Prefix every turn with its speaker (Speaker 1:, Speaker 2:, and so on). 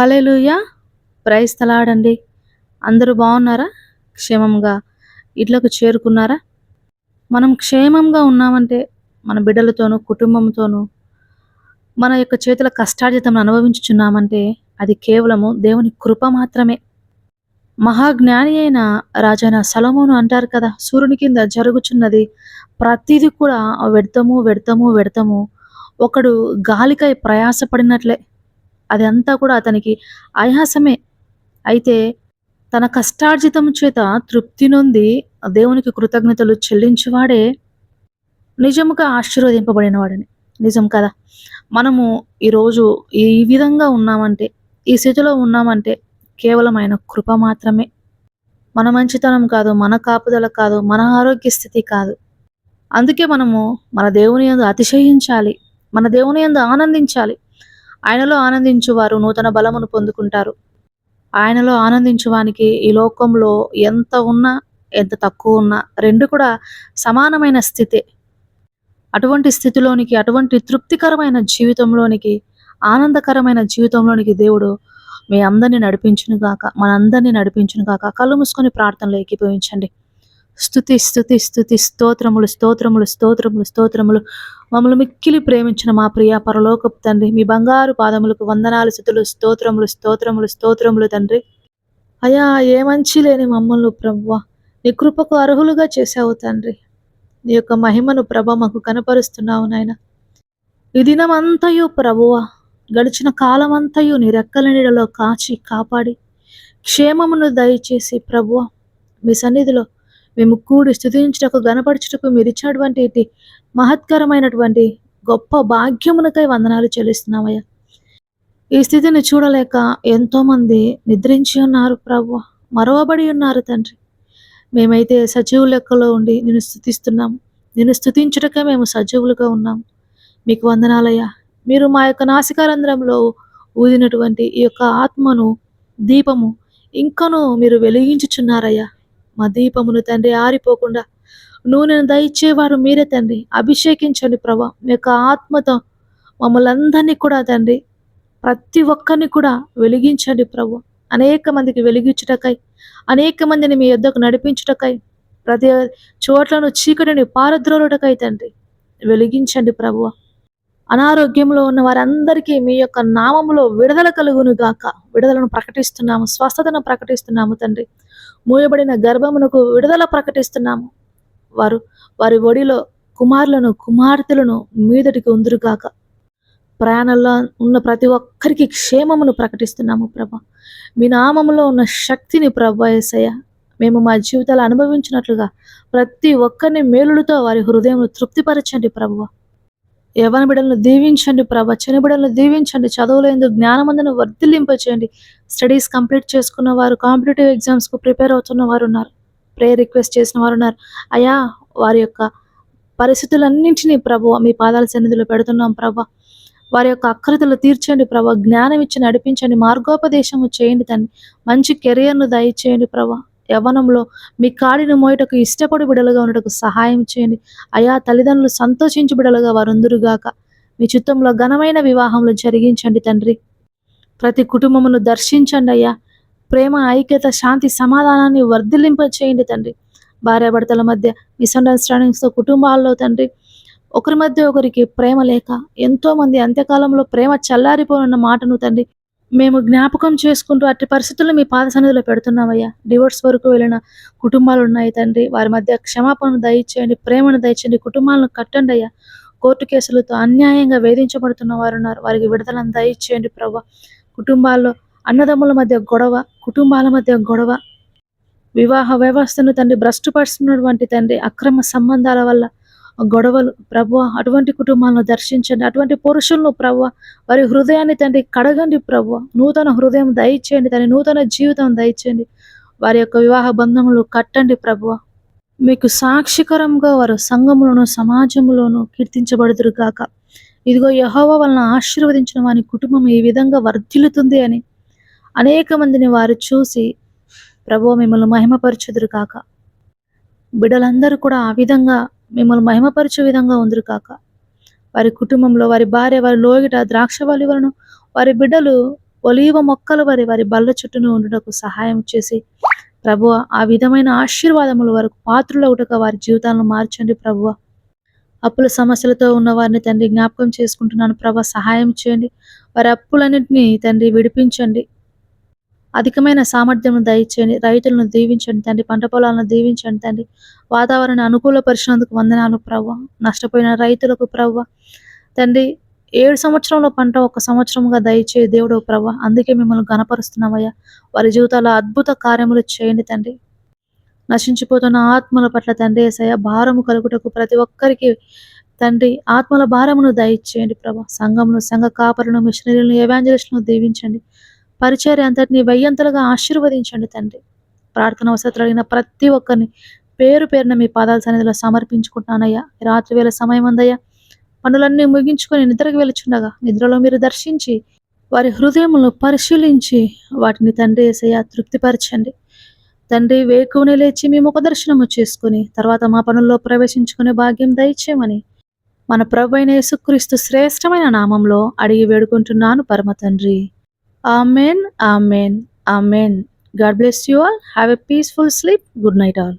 Speaker 1: హల్లెలూయా. Praise తలాడండి. అందరూ బాగున్నారా? క్షేమంగా ఇట్లకు చేరుకున్నారా? మనం క్షేమంగా ఉన్నామంటే మన బిడ్డలతోనూ కుటుంబంతోనూ మన యొక్క చేతుల కష్టార్జితం అనుభవించుచున్నామంటే అది కేవలము దేవుని కృప మాత్రమే. మహాజ్ఞాని అయిన రాజైన సలమోను అంటారు కదా సూర్యుని కింద జరుగుచున్నది ప్రతిదీ కూడా వెడతము వెడతము వెడతము. ఒకడు గాలికై ప్రయాసపడినట్లే. అదంతా కూడా అతనికి ఆయాసమే. అయితే తన కష్టార్జితం చేత తృప్తి నొంది దేవునికి కృతజ్ఞతలు చెల్లించువాడే నిజముగా ఆశీర్వదింపబడినవాడని. నిజం కదా? మనము ఈరోజు ఈ విధంగా ఉన్నామంటే ఈ స్థితిలో ఉన్నామంటే కేవలం ఆయన కృప మాత్రమే. మన మంచితనం కాదు మన కాపుదల కాదు మన ఆరోగ్య స్థితి కాదు. అందుకే మనము మన దేవుని యందు అతిశయించాలి మన దేవుని యందు ఆనందించాలి. ఆయనలో ఆనందించువారు నూతన బలమును పొందుకుంటారు. ఆయనలో ఆనందించువానికి ఈ లోకంలో ఎంత ఉన్నా ఎంత తక్కువ ఉన్నా రెండు కూడా సమానమైన స్థితే. అటువంటి స్థితిలోనికి అటువంటి తృప్తికరమైన జీవితంలోనికి ఆనందకరమైన జీవితంలోనికి దేవుడు మీ అందరినీ నడిపించును గాక మనందరినీ నడిపించును గాక కళ్ళు మూసుకొని ప్రార్థనలు ఏకీభవించండి. స్థుతి స్థుతి స్థుతి స్తోత్రములు స్తోత్రములు స్తోత్రములు స్తోత్రములు. మమ్మల్ని మిక్కిలి ప్రేమించిన మా ప్రియ పరలోకపు తండ్రి మీ బంగారు పాదములకు వందనాలు స్థుతులు స్తోత్రములు స్తోత్రములు స్తోత్రములు తండ్రి. అయా ఏ మంచి లేని మమ్మల్ని ప్రవ్వ నీ కృపకు అర్హులుగా చేశావు తండ్రి. నీ యొక్క మహిమను ప్రభ మాకు కనపరుస్తున్నావు నాయన. ఈ దినమంతయు ప్రభువ గడిచిన కాలమంతయు నీ రెక్కల నీడలో కాచి కాపాడి క్షేమమును దయచేసి ప్రభువ మీ సన్నిధిలో మేము కూడి స్థుతించుటకు గనపరచుటకు మీరు ఇచ్చినటువంటి ఇటు మహత్కరమైనటువంటి గొప్ప భాగ్యమునకై వందనాలు చెల్లిస్తున్నామయ్యా. ఈ స్థితిని చూడలేక ఎంతో మంది నిద్రించి ఉన్నారు ప్రభు మరవబడి ఉన్నారు తండ్రి. మేమైతే సజీవు లెక్కలో ఉండి నిన్ను స్థుతిస్తున్నాం. నిన్ను స్థుతించుటకే మేము సజీవులుగా ఉన్నాం. మీకు వందనాలయ్యా. మీరు మా యొక్క నాసికారంధ్రంలో ఊదినటువంటి ఈ యొక్క ఆత్మను దీపము ఇంకనూ మీరు వెలిగించుచున్నారయ్యా. మా దీపమును తండ్రి ఆరిపోకుండా నూనెను దయచేవారు మీరే తండ్రి. అభిషేకించండి ప్రభా. మీ యొక్క ఆత్మతో మమ్మల్ని అందరినీ కూడా తండ్రి ప్రతి ఒక్కరిని కూడా వెలిగించండి ప్రభు. అనేక మందికి వెలిగించుటకై అనేక మందిని మీ యొద్దకు నడిపించుటకై ప్రతి చోట్లను చీకటిని పారద్రోలుటకై తండ్రి వెలిగించండి ప్రభువ అనారోగ్యంలో ఉన్న వారందరికీ మీ యొక్క నామములో విడుదల కలుగును గాక. విడుదలను ప్రకటిస్తున్నాము స్వస్థతను ప్రకటిస్తున్నాము తండ్రి. మూయబడిన గర్భమునకు విడుదల ప్రకటిస్తున్నాము. వారు వారి ఒడిలో కుమారులను కుమార్తెలను మీదటికి ఉందురుగాక ప్రయాణంలో ఉన్న ప్రతి ఒక్కరికి క్షేమమును ప్రకటిస్తున్నాము ప్రభ. మీ నామములో ఉన్న శక్తిని ప్రభ మేము మా జీవితాలు అనుభవించినట్లుగా ప్రతి ఒక్కరిని మేలులతో వారి హృదయం తృప్తిపరచండి ప్రభువ యవన బిడ్డలను దీవించండి ప్రభా. చిన్న బిడ్డలను దీవించండి. చదువులేందు జ్ఞానమందును వర్ధిల్లింపచేయండి. స్టడీస్ కంప్లీట్ చేసుకున్న వారు కాంపిటేటివ్ ఎగ్జామ్స్కు ప్రిపేర్ అవుతున్న వారు ఉన్నారు. ప్రేయర్ రిక్వెస్ట్ చేసిన వారు ఉన్నారు. అయా వారి యొక్క పరిస్థితులన్నింటినీ ప్రభు మీ పాదాల సన్నిధిలో పెడుతున్నాం ప్రభా. వారి యొక్క అక్రతలు తీర్చండి ప్రభా. జ్ఞానం ఇచ్చి నడిపించండి. మార్గోపదేశము చేయండి తండ్రి. మంచి కెరియర్ను దయచేయండి ప్రభా. యవ్వనంలో మీ కాడిని మోయటకు ఇష్టపడి బిడలుగా ఉండటకు సహాయం చేయండి. అయా తల్లిదండ్రులు సంతోషించి బిడలుగా వారుందురుగాక మీ చిత్తంలో ఘనమైన వివాహంలో జరిగించండి తండ్రి. ప్రతి కుటుంబమును దర్శించండి అయ్యా. ప్రేమ ఐక్యత శాంతి సమాధానాన్ని వర్ధిల్లింప చేయండి తండ్రి. భార్యాభర్తల మధ్య మిస్అండర్స్టాండింగ్స్తో కుటుంబాల్లో తండ్రి ఒకరి మధ్య ఒకరికి ప్రేమ లేక ఎంతో మంది అంత్యకాలంలో ప్రేమ చల్లారిపోనున్న మాటను తండ్రి మేము జ్ఞాపకం చేసుకుంటూ అట్టి పరిస్థితుల్లో మీ పాద సన్నిధిలో పెడుతున్నామయ్యా. డివోర్స్ వరకు వెళ్ళిన కుటుంబాలు ఉన్నాయి తండ్రి. వారి మధ్య క్షమాపణను దయచేయండి ప్రేమను దయచేయండి కుటుంబాలను కట్టండి అయ్యా. కోర్టు కేసులతో అన్యాయంగా వేధించబడుతున్న వారు ఉన్నారు. వారికి విడుదలను దయచేయండి ప్రభా కుటుంబాల్లో అన్నదమ్ముల మధ్య గొడవ కుటుంబాల మధ్య గొడవ వివాహ వ్యవస్థను తండ్రి భ్రష్టుపరుస్తున్నటువంటి తండ్రి అక్రమ సంబంధాల వల్ల గొడవలు. ప్రభు అటువంటి కుటుంబాలను దర్శించండి. అటువంటి పురుషులను ప్రభు వారి హృదయాన్ని తండ్రి కడగండి ప్రభు నూతన హృదయం దయచేయండి తన నూతన జీవితం దయచేయండి. వారి యొక్క వివాహ బంధములు కట్టండి ప్రభు మీకు సాక్షికరంగా వారు సంఘములోను సమాజంలోను కీర్తించబడుతురు కాక ఇదిగో యహోవ వలన ఆశీర్వదించిన వారి కుటుంబం ఈ విధంగా వర్ధిల్లుతుంది అని అనేక మందిని వారు చూసి ప్రభు మిమ్మల్ని మహిమపరచుదురు కాక బిడ్డలందరూ కూడా ఆ విధంగా మిమ్మల్ని మహిమపరచే విధంగా ఉందరు కాక. వారి కుటుంబంలో వారి భార్య వారి లోగిట ద్రాక్ష వలన వారి బిడ్డలు ఒలీవ మొక్కలు వారి వారి బల్ల చుట్టూను ఉండుటకు సహాయం చేసి ప్రభువ ఆ విధమైన ఆశీర్వాదములు వరకు పాత్రులవుటగా వారి జీవితాలను మార్చండి ప్రభువ. అప్పుల సమస్యలతో ఉన్న వారిని తండ్రి జ్ఞాపకం చేసుకుంటున్నాను. ప్రభా సహాయం చేయండి. వారి అప్పులన్నింటినీ తండ్రి విడిపించండి. అధికమైన సామర్థ్యం దయచేయండి రైతులను దీవించండి తండ్రి పంట పొలాలను దీవించండి తండ్రి. అనుకూల అనుకూలపరిచినందుకు వందనాలు ప్రవ్వ. నష్టపోయిన రైతులకు ప్రవ్వ. తండ్రి ఏడు సంవత్సరంలో పంట ఒక సంవత్సరంగా దయచే దేవుడు ప్రవ్వ. అందుకే మిమ్మల్ని గనపరుస్తున్నామయ్యా వారి జీవితాల్లో అద్భుత కార్యములు చేయండి తండ్రి. నశించిపోతున్న ఆత్మల పట్ల తండ్రి ఏసయ్య భారము కలుగుటకు ప్రతి ఒక్కరికి తండ్రి ఆత్మల భారమును దయచేయండి ప్రభా సంఘమును సంఘ కాపరులను మిషనరీలను ఎవాంజలిస్టులను దీవించండి. పరిచర్య అంతటిని వెయ్యంతలుగా ఆశీర్వదించండి తండ్రి. ప్రార్థన వసతులు అడిగిన ప్రతి ఒక్కరిని పేరు పేరున మీ పాదాల సన్నిధిలో సమర్పించుకుంటానయ్యా రాత్రి వేళ సమయం అందయ్యా పనులన్నీ ముగించుకొని నిద్రకు వెలుచుండగా నిద్రలో మీరు దర్శించి వారి హృదయములను పరిశీలించి వాటిని తండ్రి ఏసయ్య తృప్తిపరచండి. తండ్రి వేకువని లేచి మీ ముఖదర్శనము చేసుకుని తర్వాత మా పనుల్లో ప్రవేశించుకునే భాగ్యం దయచేయమని మన ప్రభు అయిన యేసుక్రీస్తు శ్రేష్టమైన నామంలో అడిగి వేడుకుంటున్నాను పరమ తండ్రి. Amen, Amen, Amen. God bless you all. Have a peaceful sleep. Good night, all.